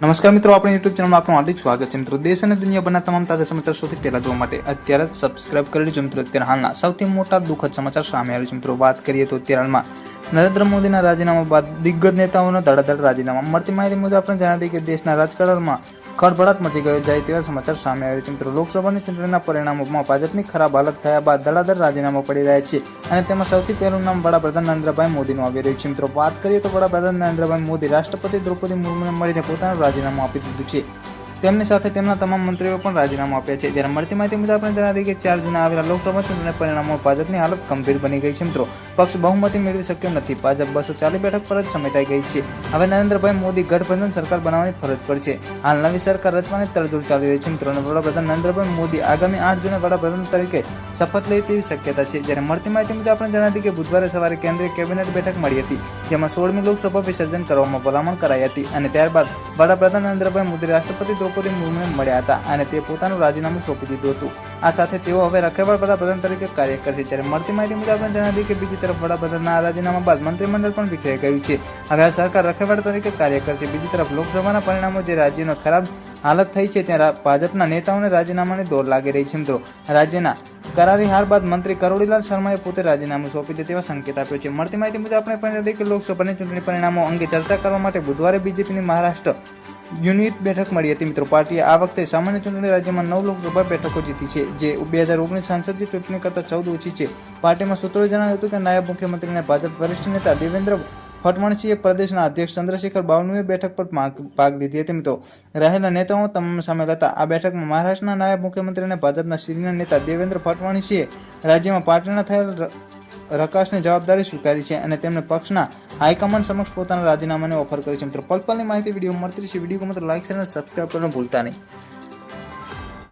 નમસ્કાર મિત્રો, આપણી યુટ્યુબ ચેનલમાં આપનું હાર્દિક સ્વાગત છે. મિત્રો, દેશ અને દુનિયાભરના તમામ તાજા સમાચાર સૌથી પહેલા જોવા માટે અત્યારે જ સબસ્ક્રાઇબ કરી લેજો. મિત્રો, અત્યારે હાલના સૌથી મોટા દુઃખદ સમાચાર સામે આવ્યું છે. મિત્રો, વાત કરીએ તો અત્યારે હાલમાં નરેન્દ્ર મોદીના રાજીનામા બાદ દિગ્ગજ નેતાઓના ધડાધડ રાજીનામા મળતી માહિતી મુજબ આપણે જણાવી કે દેશના રાજકારણમાં ખળભળાટ મચી ગયો. જાય તેવા સમાચાર સામે આવ્યા છે. મિત્રો, લોકસભાની ચૂંટણીના પરિણામોમાં ભાજપની ખરાબ હાલત થયા બાદ ધડાધડ રાજીનામા પડી રહ્યા છે અને તેમાં સૌથી પહેલું નામ વડાપ્રધાન નરેન્દ્રભાઈ મોદીનું આવી રહ્યું છે. મિત્રો, વાત કરીએ તો વડાપ્રધાન નરેન્દ્રભાઈ મોદી રાષ્ટ્રપતિ દ્રૌપદી મુર્મુને મળીને પોતાનું રાજીનામું આપી દીધું છે. તેમની સાથે તેમના તમામ મંત્રીઓ પણ રાજીનામું આપ્યા છે. ત્યારે મળતી માહિતી મુજબ આપણે જણાવી કે ચાર જૂના આવેલા લોકસભા ચૂંટણીના પરિણામો ભાજપની હાલત ગંભીર બની ગઈ છે મિત્રો. પક્ષ બહુમતી મેળવી શક્યો નથી. ભાજપ બસો ચાલીસ બેઠક પર જ સમેટાઈ ગઈ છે. હવે નરેન્દ્રભાઈ મોદી ગઠબંધન સરકાર બનાવવાની ફરજ પડશે. હાલ નવી સરકાર રચવાની તરજોડ ચાલી રહી છે મિત્રો વડાપ્રધાન નરેન્દ્રભાઈ મોદી આગામી આઠ જૂને વડાપ્રધાન તરીકે શપથ લે તેવી શક્યતા છે. જ્યારે મળતી માહિતી મુજબ આપણે જણાવી કે બુધવારે સવારે કેન્દ્રીય કેબિનેટ બેઠક મળી હતી, જેમાં સોળમી લોકસભા વિસર્જન કરવામાં ભલામણ કરાઈ હતી અને ત્યારબાદ વડાપ્રધાન નરેન્દ્રભાઈ મોદી રાષ્ટ્રપતિ દ્રૌપદી મુર્મુને મળ્યા હતા અને તે પોતાનું રાજીનામું સોંપી દીધું હતું. આ સાથે તેઓ હવે રખેવાળ વડાપ્રધાન તરીકે કાર્ય કરશે. જ્યારે મળતી માહિતી મુજબ આપણે જણાવી કે બીજી તરફ વડાપ્રધાનના આ રાજીનામા બાદ મંત્રીમંડળ પણ વિખરાઈ ગયું છે. હવે આ સરકાર રખેવાળ તરીકે કાર્ય કરશે. બીજી તરફ લોકસભાના પરિણામો જે રાજ્યનો ખરાબ હાલત થઈ છે ત્યાં ભાજપના નેતાઓને રાજીનામાની દોર લાગી રહી છે મિત્રો. રાજ્યના કરારી હાર બાદ મંત્રી કરોડીલાલ શર્માએ પોતે રાજીનામું સોંપી દે તેવા સંકેત આપ્યો છે. મળતી માહિતી મુજબ આપણે પણ કે લોકસભાની ચૂંટણી પરિણામો અંગે ચર્ચા કરવા માટે બુધવારે બીજેપીની મહારાષ્ટ્ર યુનિટ બેઠક મળી હતી. મિત્રો, પાર્ટીએ આ વખતે સામાન્ય ચૂંટણી રાજ્યમાં નવ લોકસભા બેઠકો જીતી છે, જે બે હજાર ઓગણીસ સાંસદીય ચૂંટણી કરતાં ચૌદ ઓછી છે. પાર્ટીમાં સૂત્રોએ જણાવ્યું હતું કે નાયબ મુખ્યમંત્રીને ભાજપ વરિષ્ઠ નેતા દેવેન્દ્ર ફડણવીસીએ પ્રદેશના અધ્યક્ષ ચંદ્રશેખર બાવનુએ બેઠક પર ભાગ લીધી હતી. મિત્રો, રહેલા નેતાઓ તમામ સામેલ હતા આ બેઠકમાં મહારાષ્ટ્રના નાયબ મુખ્યમંત્રી અને ભાજપના સિનિયર નેતા દેવેન્દ્ર ફડણવીસીએ રાજ્યમાં પાર્ટીના થયેલ ર- રકાસની જવાબદારી સ્વીકારી છે અને તેમણે પક્ષના હાઈકમાન્ડ સમક્ષ પોતાના રાજીનામાને ઓફર કરી છે. મિત્રો પલ માહિતી વીડિયો મળતી રહેશે. વીડિયો ગમે તો લાઈક શેર અને સબસ્ક્રાઇબ કરવાનું ભૂલતા નહીં.